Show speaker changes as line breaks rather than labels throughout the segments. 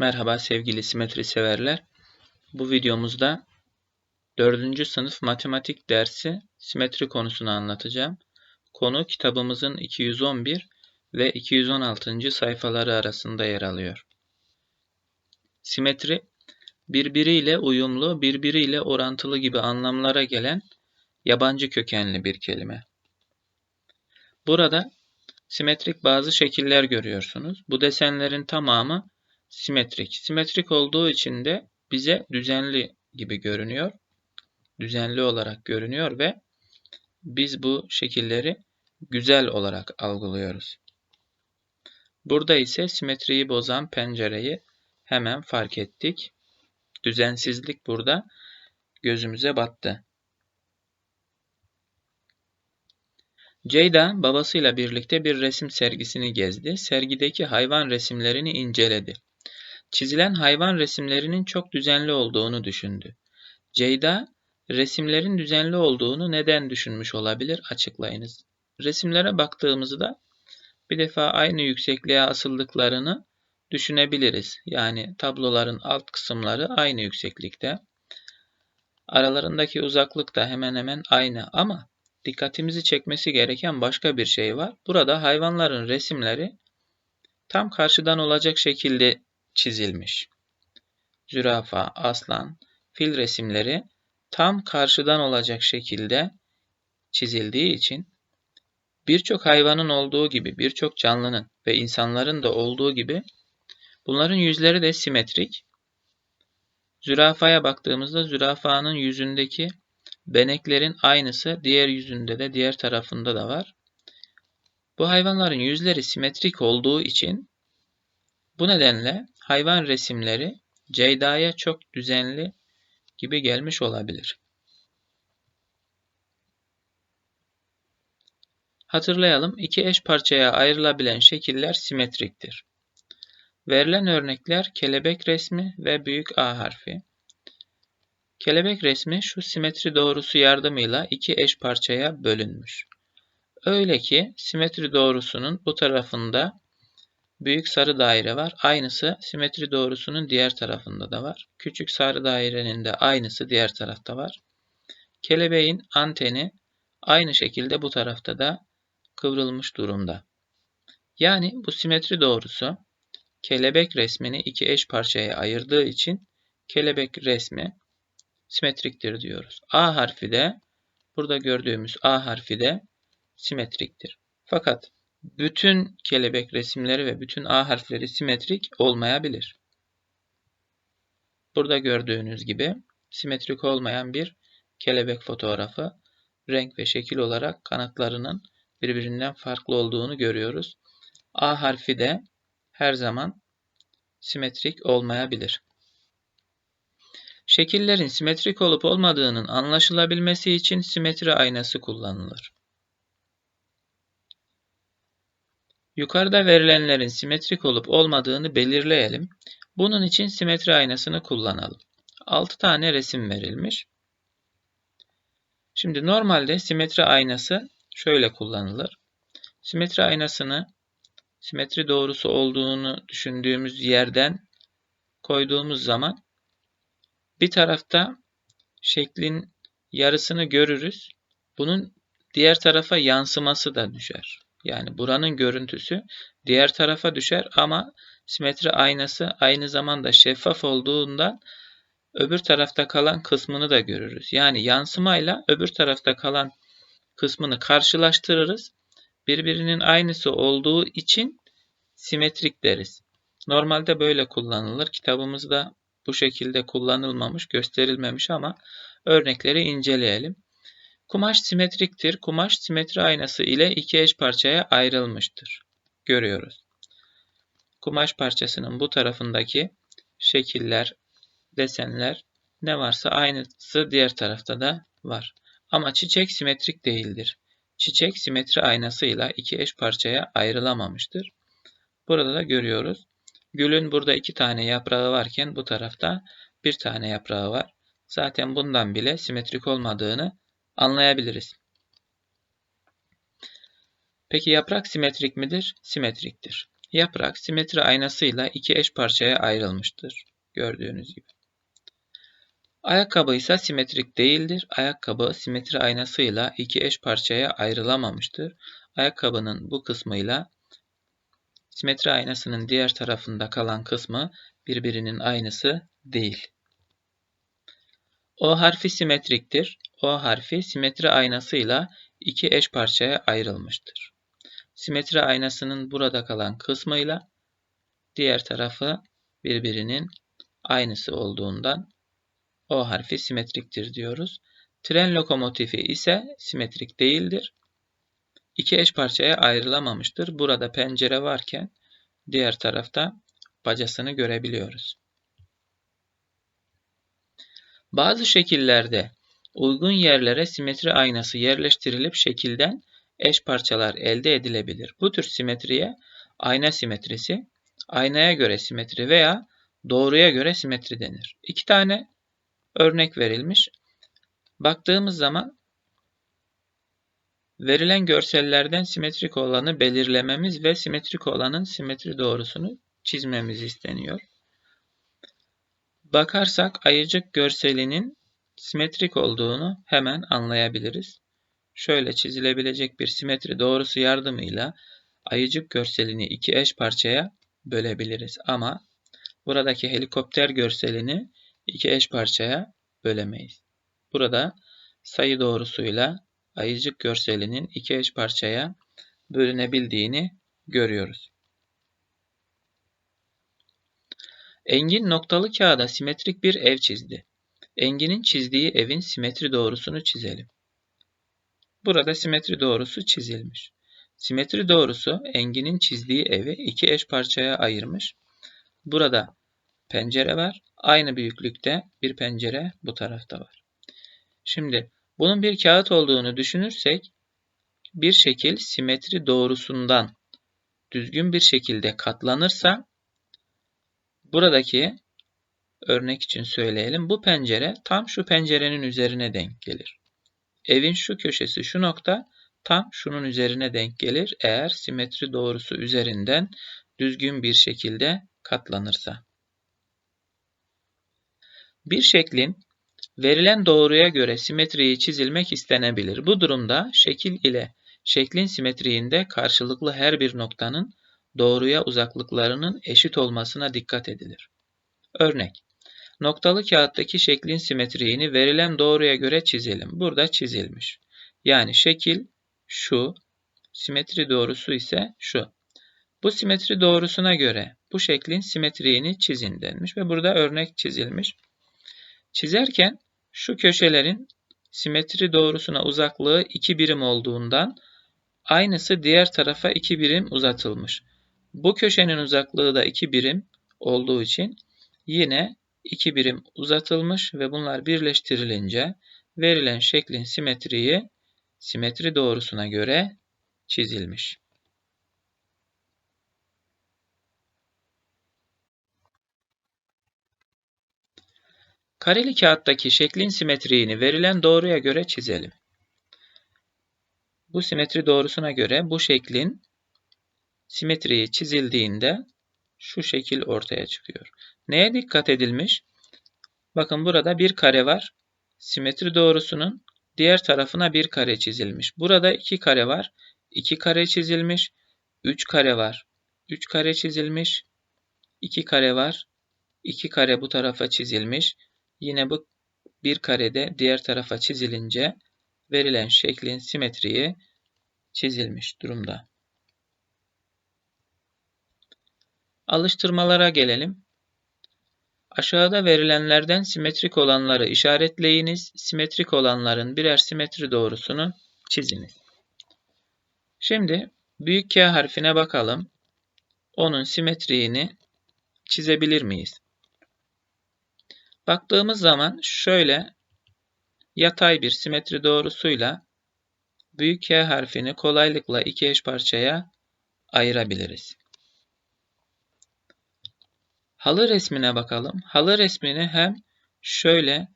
Merhaba sevgili simetri severler. Bu videomuzda 4. sınıf matematik dersi simetri konusunu anlatacağım. Konu kitabımızın 211 ve 216. sayfaları arasında yer alıyor. Simetri, birbiriyle uyumlu, birbiriyle orantılı gibi anlamlara gelen yabancı kökenli bir kelime. Burada simetrik bazı şekiller görüyorsunuz. Bu desenlerin tamamı simetrik. Simetrik olduğu için de bize düzenli gibi görünüyor. Düzenli olarak görünüyor ve biz bu şekilleri güzel olarak algılıyoruz. Burada ise simetriyi bozan pencereyi hemen fark ettik. Düzensizlik burada gözümüze battı. Ceyda babasıyla birlikte bir resim sergisini gezdi. Sergideki hayvan resimlerini inceledi. Çizilen hayvan resimlerinin çok düzenli olduğunu düşündü. Ceyda, resimlerin düzenli olduğunu neden düşünmüş olabilir? Açıklayınız. Resimlere baktığımızda bir defa aynı yüksekliğe asıldıklarını düşünebiliriz. Yani tabloların alt kısımları aynı yükseklikte. Aralarındaki uzaklık da hemen hemen aynı ama dikkatimizi çekmesi gereken başka bir şey var. Burada hayvanların resimleri tam karşıdan olacak şekilde çizilmiş. Zürafa, aslan, fil resimleri tam karşıdan olacak şekilde çizildiği için birçok hayvanın olduğu gibi birçok canlının ve insanların da olduğu gibi bunların yüzleri de simetrik. Zürafaya baktığımızda zürafanın yüzündeki beneklerin aynısı diğer yüzünde de diğer tarafında da var. Bu hayvanların yüzleri simetrik olduğu için bu nedenle hayvan resimleri Ceyda'ya çok düzenli gibi gelmiş olabilir. Hatırlayalım, iki eş parçaya ayrılabilen şekiller simetriktir. Verilen örnekler kelebek resmi ve büyük A harfi. Kelebek resmi şu simetri doğrusu yardımıyla iki eş parçaya bölünmüş. Öyle ki simetri doğrusunun bu tarafında Büyük sarı daire var. Aynısı simetri doğrusunun diğer tarafında da var. Küçük sarı dairenin de aynısı diğer tarafta var. Kelebeğin anteni aynı şekilde bu tarafta da kıvrılmış durumda. Yani bu simetri doğrusu kelebek resmini iki eş parçaya ayırdığı için kelebek resmi simetriktir diyoruz. A harfi de burada gördüğümüz A harfi de simetriktir. Fakat bütün kelebek resimleri ve bütün A harfleri simetrik olmayabilir. Burada gördüğünüz gibi simetrik olmayan bir kelebek fotoğrafı renk ve şekil olarak kanatlarının birbirinden farklı olduğunu görüyoruz. A harfi de her zaman simetrik olmayabilir. Şekillerin simetrik olup olmadığının anlaşılabilmesi için simetri aynası kullanılır. Yukarıda verilenlerin simetrik olup olmadığını belirleyelim. Bunun için simetri aynasını kullanalım. 6 tane resim verilmiş. Şimdi normalde simetri aynası şöyle kullanılır. Simetri aynasını simetri doğrusu olduğunu düşündüğümüz yerden koyduğumuz zaman bir tarafta şeklin yarısını görürüz. Bunun diğer tarafa yansıması da düşer. Yani buranın görüntüsü diğer tarafa düşer ama simetri aynası aynı zamanda şeffaf olduğundan öbür tarafta kalan kısmını da görürüz. Yani yansımayla öbür tarafta kalan kısmını karşılaştırırız. Birbirinin aynısı olduğu için simetrik deriz. Normalde böyle kullanılır. Kitabımızda bu şekilde kullanılmamış, gösterilmemiş ama örnekleri inceleyelim. Kumaş simetriktir. Kumaş simetri aynası ile iki eş parçaya ayrılmıştır. Görüyoruz. Kumaş parçasının bu tarafındaki şekiller, desenler ne varsa aynısı diğer tarafta da var. Ama çiçek simetrik değildir. Çiçek simetri aynasıyla iki eş parçaya ayrılamamıştır. Burada da görüyoruz. Gülün burada iki tane yaprağı varken bu tarafta bir tane yaprağı var. Zaten bundan bile simetrik olmadığını anlayabiliriz. Peki yaprak simetrik midir? Simetriktir. Yaprak simetri aynasıyla iki eş parçaya ayrılmıştır. Gördüğünüz gibi. Ayakkabı ise simetrik değildir. Ayakkabı simetri aynasıyla iki eş parçaya ayrılamamıştır. Ayakkabının bu kısmıyla simetri aynasının diğer tarafında kalan kısmı birbirinin aynısı değil. O harfi simetriktir. O harfi simetri aynasıyla iki eş parçaya ayrılmıştır. Simetri aynasının burada kalan kısmıyla diğer tarafı birbirinin aynısı olduğundan o harfi simetriktir diyoruz. Tren lokomotifi ise simetrik değildir. İki eş parçaya ayrılamamıştır. Burada pencere varken diğer tarafta bacasını görebiliyoruz. Bazı şekillerde uygun yerlere simetri aynası yerleştirilip şekilden eş parçalar elde edilebilir. Bu tür simetriye ayna simetrisi, aynaya göre simetri veya doğruya göre simetri denir. İki tane örnek verilmiş. Baktığımız zaman verilen görsellerden simetrik olanı belirlememiz ve simetrik olanın simetri doğrusunu çizmemiz isteniyor. Bakarsak ayıcık görselinin simetrik olduğunu hemen anlayabiliriz. Şöyle çizilebilecek bir simetri doğrusu yardımıyla ayıcık görselini iki eş parçaya bölebiliriz. Ama buradaki helikopter görselini iki eş parçaya bölemeyiz. Burada sayı doğrusuyla ayıcık görselinin iki eş parçaya bölünebildiğini görüyoruz. Engin noktalı kağıda simetrik bir ev çizdi. Engin'in çizdiği evin simetri doğrusunu çizelim. Burada simetri doğrusu çizilmiş. Simetri doğrusu Engin'in çizdiği evi iki eş parçaya ayırmış. Burada pencere var. Aynı büyüklükte bir pencere bu tarafta var. Şimdi bunun bir kağıt olduğunu düşünürsek bir şekil simetri doğrusundan düzgün bir şekilde katlanırsa buradaki örnek için söyleyelim. Bu pencere tam şu pencerenin üzerine denk gelir. Evin şu köşesi şu nokta tam şunun üzerine denk gelir eğer simetri doğrusu üzerinden düzgün bir şekilde katlanırsa. Bir şeklin verilen doğruya göre simetriyi çizilmek istenebilir. Bu durumda şekil ile şeklin simetriğinde karşılıklı her bir noktanın doğruya uzaklıklarının eşit olmasına dikkat edilir. Örnek Noktalı kağıttaki şeklin simetriğini verilen doğruya göre çizelim. Burada çizilmiş. Yani şekil şu, simetri doğrusu ise şu. Bu simetri doğrusuna göre bu şeklin simetriğini çizin denmiş ve burada örnek çizilmiş. Çizerken şu köşelerin simetri doğrusuna uzaklığı 2 birim olduğundan aynısı diğer tarafa 2 birim uzatılmış. Bu köşenin uzaklığı da 2 birim olduğu için yine 2 birim uzatılmış ve bunlar birleştirilince verilen şeklin simetriyi simetri doğrusuna göre çizilmiş. Kareli kağıttaki şeklin simetriğini verilen doğruya göre çizelim. Bu simetri doğrusuna göre bu şeklin simetriği çizildiğinde şu şekil ortaya çıkıyor. Neye dikkat edilmiş? Bakın burada bir kare var. Simetri doğrusunun diğer tarafına bir kare çizilmiş. Burada iki kare var. İki kare çizilmiş. Üç kare var. Üç kare çizilmiş. İki kare var. İki kare bu tarafa çizilmiş. Yine bu bir karede diğer tarafa çizilince verilen şeklin simetriği çizilmiş durumda. Alıştırmalara gelelim. Aşağıda verilenlerden simetrik olanları işaretleyiniz. Simetrik olanların birer simetri doğrusunu çiziniz. Şimdi büyük K harfine bakalım. Onun simetriğini çizebilir miyiz? Baktığımız zaman şöyle yatay bir simetri doğrusuyla büyük K harfini kolaylıkla iki eş parçaya ayırabiliriz. Halı resmine bakalım. Halı resmini hem şöyle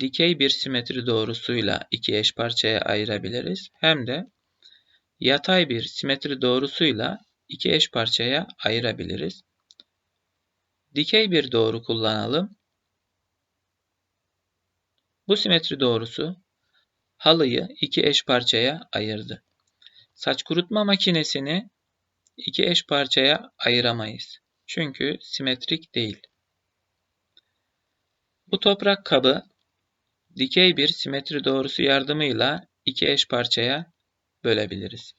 dikey bir simetri doğrusuyla iki eş parçaya ayırabiliriz. Hem de yatay bir simetri doğrusuyla iki eş parçaya ayırabiliriz. Dikey bir doğru kullanalım. Bu simetri doğrusu halıyı iki eş parçaya ayırdı. Saç kurutma makinesini iki eş parçaya ayıramayız. Çünkü simetrik değil. Bu toprak kabı dikey bir simetri doğrusu yardımıyla iki eş parçaya bölebiliriz.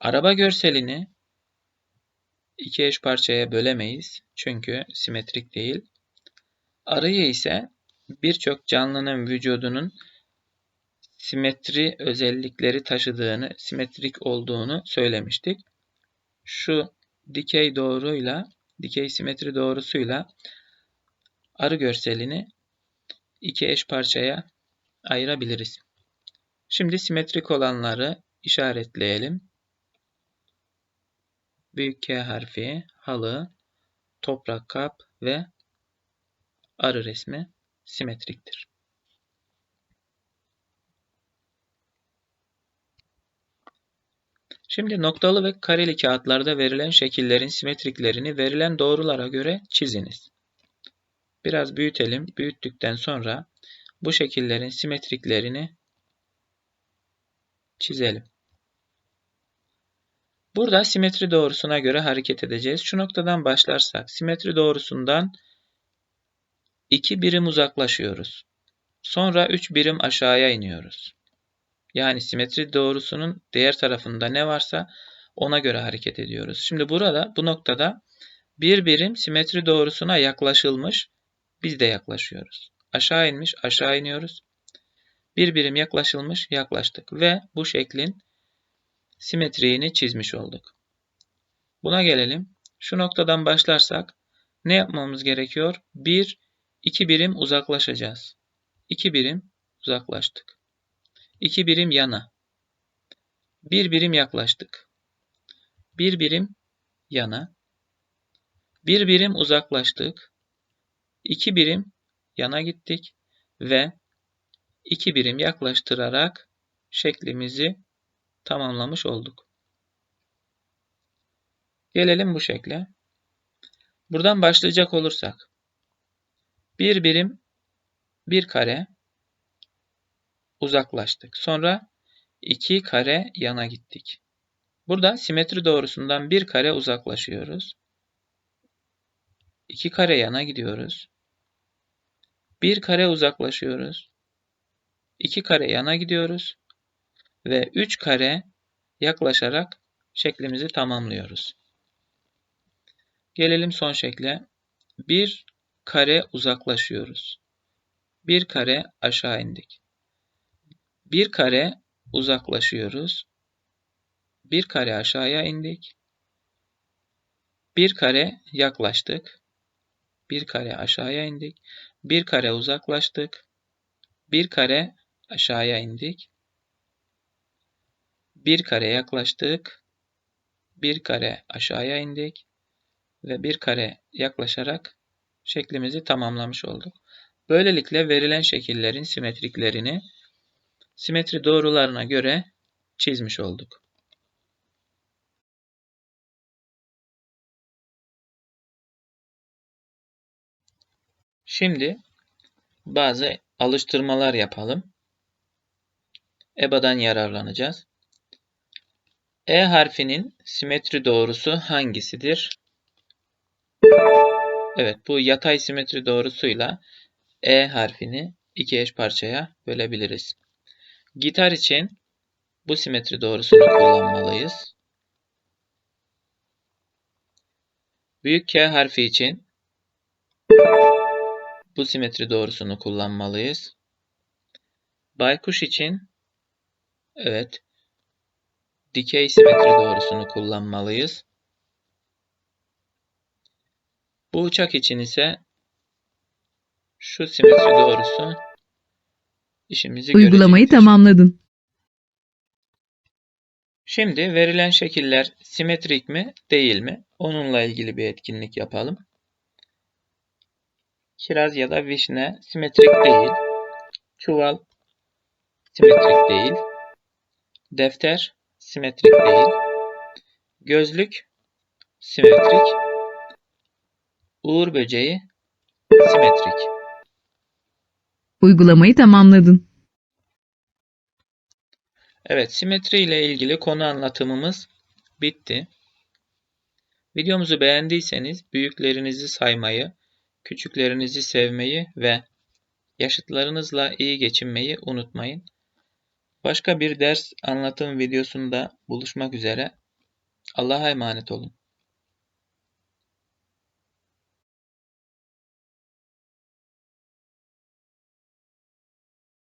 Araba görselini iki eş parçaya bölemeyiz çünkü simetrik değil. Arıyı ise birçok canlının vücudunun simetri özellikleri taşıdığını, simetrik olduğunu söylemiştik. Şu dikey doğruyla, dikey simetri doğrusuyla arı görselini iki eş parçaya ayırabiliriz. Şimdi simetrik olanları işaretleyelim. Büyük K harfi, halı, toprak kap ve arı resmi simetriktir. Şimdi noktalı ve kareli kağıtlarda verilen şekillerin simetriklerini verilen doğrulara göre çiziniz. Biraz büyütelim. Büyüttükten sonra bu şekillerin simetriklerini çizelim. Burada simetri doğrusuna göre hareket edeceğiz. Şu noktadan başlarsak simetri doğrusundan 2 birim uzaklaşıyoruz. Sonra 3 birim aşağıya iniyoruz. Yani simetri doğrusunun diğer tarafında ne varsa ona göre hareket ediyoruz. Şimdi burada bu noktada bir birim simetri doğrusuna yaklaşılmış. Biz de yaklaşıyoruz. Aşağı inmiş, aşağı iniyoruz. Bir birim yaklaşılmış, yaklaştık ve bu şeklin simetriğini çizmiş olduk. Buna gelelim. Şu noktadan başlarsak ne yapmamız gerekiyor? 1, 2 birim uzaklaşacağız. 2 birim uzaklaştık. 2 birim yana. 1 birim yaklaştık. 1 birim yana. 1 birim uzaklaştık. 2 birim yana gittik ve 2 birim yaklaştırarak şeklimizi tamamlamış olduk. Gelelim bu şekle. Buradan başlayacak olursak bir birim bir kare uzaklaştık. Sonra iki kare yana gittik. Burada simetri doğrusundan bir kare uzaklaşıyoruz. İki kare yana gidiyoruz. Bir kare uzaklaşıyoruz. İki kare yana gidiyoruz ve 3 kare yaklaşarak şeklimizi tamamlıyoruz. Gelelim son şekle. Bir kare uzaklaşıyoruz. Bir kare aşağı indik. Bir kare uzaklaşıyoruz. Bir kare aşağıya indik. Bir kare yaklaştık. Bir kare aşağıya indik. Bir kare uzaklaştık. Bir kare aşağıya indik. Bir kare yaklaştık. Bir kare aşağıya indik. Ve bir kare yaklaşarak şeklimizi tamamlamış olduk. Böylelikle verilen şekillerin simetriklerini simetri doğrularına göre çizmiş olduk. Şimdi bazı alıştırmalar yapalım. EBA'dan yararlanacağız. E harfinin simetri doğrusu hangisidir? Evet bu yatay simetri doğrusuyla E harfini iki eş parçaya bölebiliriz. Gitar için bu simetri doğrusunu kullanmalıyız. Büyük K harfi için bu simetri doğrusunu kullanmalıyız. Baykuş için evet dikey simetri doğrusunu kullanmalıyız. Bu uçak için ise şu simetri doğrusu işimizi
Uygulamayı
görecektir.
tamamladın.
Şimdi verilen şekiller simetrik mi değil mi? Onunla ilgili bir etkinlik yapalım. Kiraz ya da vişne simetrik değil. Çuval simetrik değil. Defter simetrik değil. Gözlük simetrik. Uğur böceği simetrik.
Uygulamayı tamamladın.
Evet, simetri ile ilgili konu anlatımımız bitti. Videomuzu beğendiyseniz büyüklerinizi saymayı, küçüklerinizi sevmeyi ve yaşıtlarınızla iyi geçinmeyi unutmayın. Başka bir ders anlatım videosunda buluşmak üzere. Allah'a emanet olun.